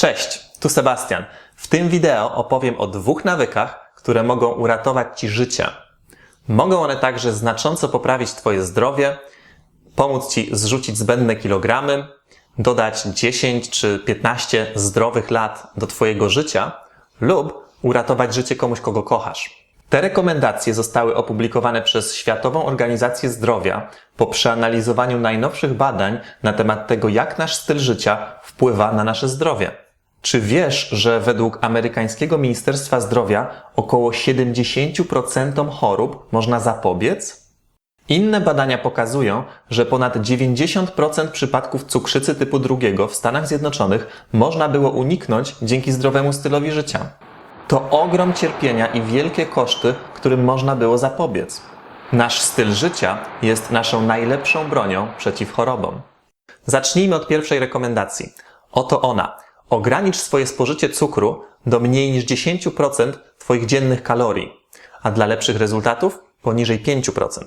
Cześć, tu Sebastian. W tym wideo opowiem o dwóch nawykach, które mogą uratować Ci życie. Mogą one także znacząco poprawić Twoje zdrowie, pomóc Ci zrzucić zbędne kilogramy, dodać 10 czy 15 zdrowych lat do Twojego życia lub uratować życie komuś, kogo kochasz. Te rekomendacje zostały opublikowane przez Światową Organizację Zdrowia po przeanalizowaniu najnowszych badań na temat tego, jak nasz styl życia wpływa na nasze zdrowie. Czy wiesz, że według amerykańskiego Ministerstwa Zdrowia około 70% chorób można zapobiec? Inne badania pokazują, że ponad 90% przypadków cukrzycy typu drugiego w Stanach Zjednoczonych można było uniknąć dzięki zdrowemu stylowi życia. To ogrom cierpienia i wielkie koszty, którym można było zapobiec. Nasz styl życia jest naszą najlepszą bronią przeciw chorobom. Zacznijmy od pierwszej rekomendacji. Oto ona. Ogranicz swoje spożycie cukru do mniej niż 10% Twoich dziennych kalorii, a dla lepszych rezultatów poniżej 5%.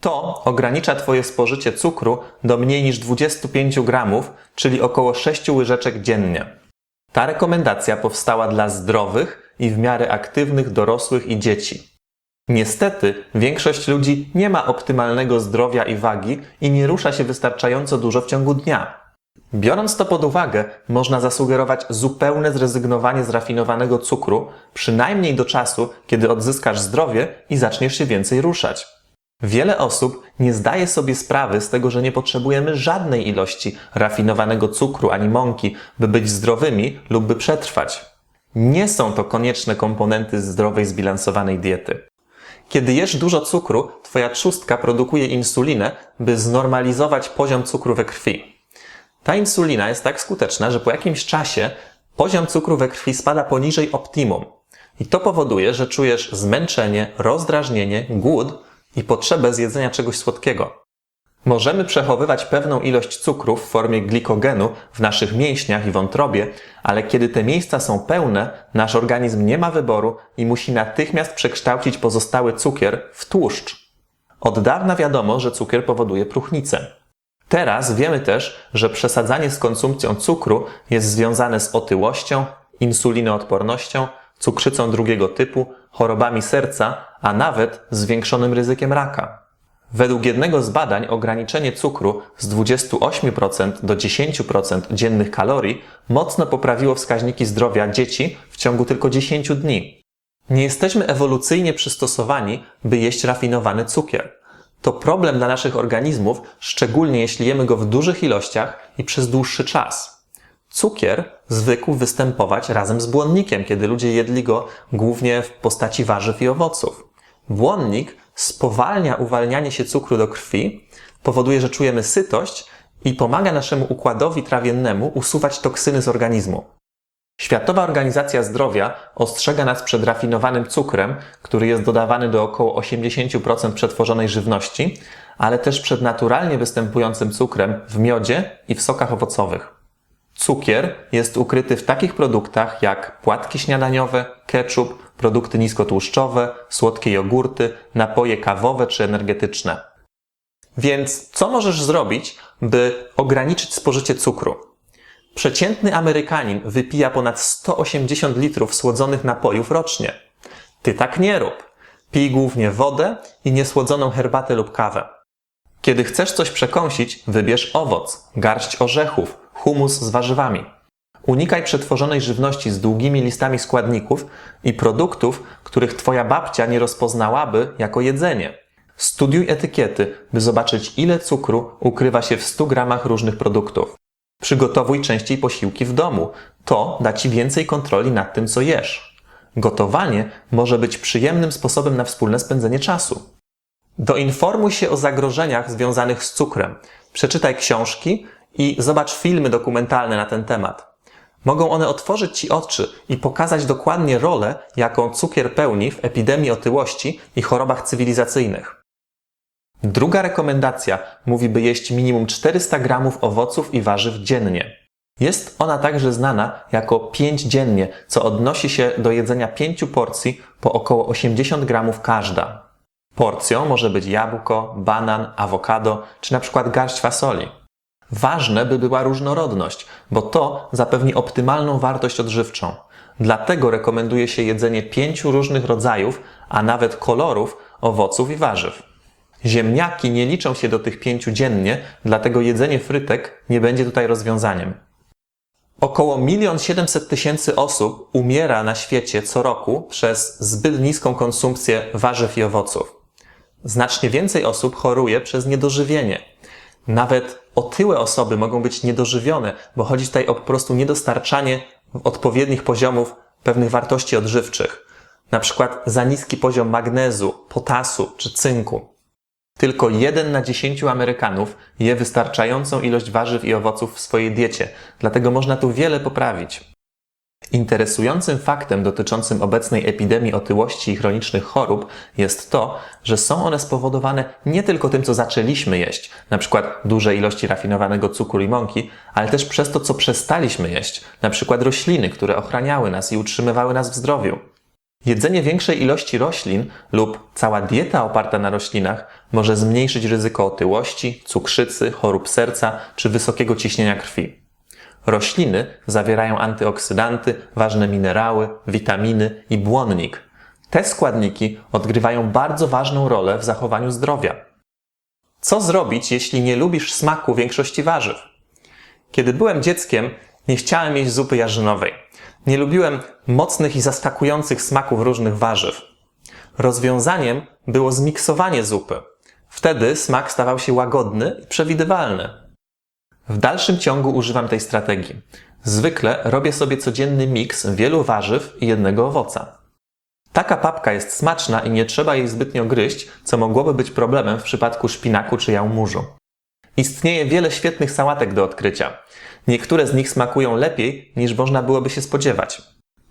To ogranicza Twoje spożycie cukru do mniej niż 25 gramów, czyli około 6 łyżeczek dziennie. Ta rekomendacja powstała dla zdrowych i w miarę aktywnych dorosłych i dzieci. Niestety, większość ludzi nie ma optymalnego zdrowia i wagi i nie rusza się wystarczająco dużo w ciągu dnia. Biorąc to pod uwagę, można zasugerować zupełne zrezygnowanie z rafinowanego cukru, przynajmniej do czasu, kiedy odzyskasz zdrowie i zaczniesz się więcej ruszać. Wiele osób nie zdaje sobie sprawy z tego, że nie potrzebujemy żadnej ilości rafinowanego cukru ani mąki, by być zdrowymi lub by przetrwać. Nie są to konieczne komponenty zdrowej, zbilansowanej diety. Kiedy jesz dużo cukru, twoja trzustka produkuje insulinę, by znormalizować poziom cukru we krwi. Ta insulina jest tak skuteczna, że po jakimś czasie poziom cukru we krwi spada poniżej optimum. I to powoduje, że czujesz zmęczenie, rozdrażnienie, głód i potrzebę zjedzenia czegoś słodkiego. Możemy przechowywać pewną ilość cukru w formie glikogenu w naszych mięśniach i wątrobie, ale kiedy te miejsca są pełne, nasz organizm nie ma wyboru i musi natychmiast przekształcić pozostały cukier w tłuszcz. Od dawna wiadomo, że cukier powoduje próchnicę. Teraz wiemy też, że przesadzanie z konsumpcją cukru jest związane z otyłością, insulinoodpornością, cukrzycą drugiego typu, chorobami serca, a nawet zwiększonym ryzykiem raka. Według jednego z badań ograniczenie cukru z 28% do 10% dziennych kalorii mocno poprawiło wskaźniki zdrowia dzieci w ciągu tylko 10 dni. Nie jesteśmy ewolucyjnie przystosowani, by jeść rafinowany cukier. To problem dla naszych organizmów, szczególnie jeśli jemy go w dużych ilościach i przez dłuższy czas. Cukier zwykł występować razem z błonnikiem, kiedy ludzie jedli go głównie w postaci warzyw i owoców. Błonnik spowalnia uwalnianie się cukru do krwi, powoduje, że czujemy sytość i pomaga naszemu układowi trawiennemu usuwać toksyny z organizmu. Światowa Organizacja Zdrowia ostrzega nas przed rafinowanym cukrem, który jest dodawany do około 80% przetworzonej żywności, ale też przed naturalnie występującym cukrem w miodzie i w sokach owocowych. Cukier jest ukryty w takich produktach jak płatki śniadaniowe, ketchup, produkty niskotłuszczowe, słodkie jogurty, napoje kawowe czy energetyczne. Więc co możesz zrobić, by ograniczyć spożycie cukru? Przeciętny Amerykanin wypija ponad 180 litrów słodzonych napojów rocznie. Ty tak nie rób. Pij głównie wodę i niesłodzoną herbatę lub kawę. Kiedy chcesz coś przekąsić, wybierz owoc, garść orzechów, humus z warzywami. Unikaj przetworzonej żywności z długimi listami składników i produktów, których Twoja babcia nie rozpoznałaby jako jedzenie. Studiuj etykiety, by zobaczyć ile cukru ukrywa się w 100 gramach różnych produktów. Przygotowuj częściej posiłki w domu. To da Ci więcej kontroli nad tym, co jesz. Gotowanie może być przyjemnym sposobem na wspólne spędzenie czasu. Doinformuj się o zagrożeniach związanych z cukrem. Przeczytaj książki i zobacz filmy dokumentalne na ten temat. Mogą one otworzyć Ci oczy i pokazać dokładnie rolę, jaką cukier pełni w epidemii otyłości i chorobach cywilizacyjnych. Druga rekomendacja mówi, by jeść minimum 400 gramów owoców i warzyw dziennie. Jest ona także znana jako 5 dziennie, co odnosi się do jedzenia 5 porcji po około 80 gramów każda. Porcją może być jabłko, banan, awokado czy na przykład garść fasoli. Ważne, by była różnorodność, bo to zapewni optymalną wartość odżywczą. Dlatego rekomenduje się jedzenie pięciu różnych rodzajów, a nawet kolorów owoców i warzyw. Ziemniaki nie liczą się do tych pięciu dziennie, dlatego jedzenie frytek nie będzie tutaj rozwiązaniem. Około 1 700 tysięcy osób umiera na świecie co roku przez zbyt niską konsumpcję warzyw i owoców. Znacznie więcej osób choruje przez niedożywienie. Nawet otyłe osoby mogą być niedożywione, bo chodzi tutaj o po prostu niedostarczanie odpowiednich poziomów pewnych wartości odżywczych. Na przykład za niski poziom magnezu, potasu czy cynku. Tylko jeden na dziesięciu Amerykanów je wystarczającą ilość warzyw i owoców w swojej diecie, dlatego można tu wiele poprawić. Interesującym faktem dotyczącym obecnej epidemii otyłości i chronicznych chorób jest to, że są one spowodowane nie tylko tym, co zaczęliśmy jeść, przykład duże ilości rafinowanego cukru i mąki, ale też przez to, co przestaliśmy jeść, przykład rośliny, które ochraniały nas i utrzymywały nas w zdrowiu. Jedzenie większej ilości roślin lub cała dieta oparta na roślinach może zmniejszyć ryzyko otyłości, cukrzycy, chorób serca czy wysokiego ciśnienia krwi. Rośliny zawierają antyoksydanty, ważne minerały, witaminy i błonnik. Te składniki odgrywają bardzo ważną rolę w zachowaniu zdrowia. Co zrobić, jeśli nie lubisz smaku większości warzyw? Kiedy byłem dzieckiem, nie chciałem jeść zupy jarzynowej. Nie lubiłem mocnych i zaskakujących smaków różnych warzyw. Rozwiązaniem było zmiksowanie zupy. Wtedy smak stawał się łagodny i przewidywalny. W dalszym ciągu używam tej strategii. Zwykle robię sobie codzienny miks wielu warzyw i jednego owoca. Taka papka jest smaczna i nie trzeba jej zbytnio gryźć, co mogłoby być problemem w przypadku szpinaku czy jałmużu. Istnieje wiele świetnych sałatek do odkrycia. Niektóre z nich smakują lepiej niż można byłoby się spodziewać.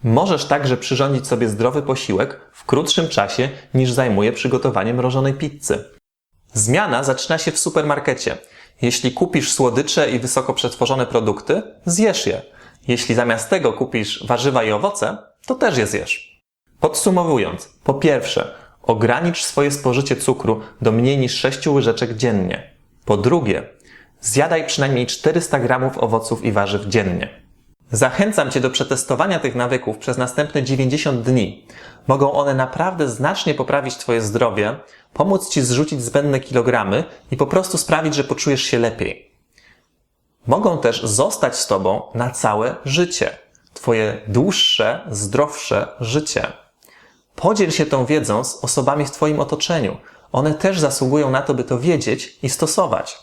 Możesz także przyrządzić sobie zdrowy posiłek w krótszym czasie niż zajmuje przygotowanie mrożonej pizzy. Zmiana zaczyna się w supermarkecie. Jeśli kupisz słodycze i wysoko przetworzone produkty, zjesz je. Jeśli zamiast tego kupisz warzywa i owoce, to też je zjesz. Podsumowując, po pierwsze, ogranicz swoje spożycie cukru do mniej niż 6 łyżeczek dziennie. Po drugie, zjadaj przynajmniej 400 gramów owoców i warzyw dziennie. Zachęcam Cię do przetestowania tych nawyków przez następne 90 dni. Mogą one naprawdę znacznie poprawić Twoje zdrowie, pomóc Ci zrzucić zbędne kilogramy i po prostu sprawić, że poczujesz się lepiej. Mogą też zostać z Tobą na całe życie. Twoje dłuższe, zdrowsze życie. Podziel się tą wiedzą z osobami w Twoim otoczeniu. One też zasługują na to, by to wiedzieć i stosować.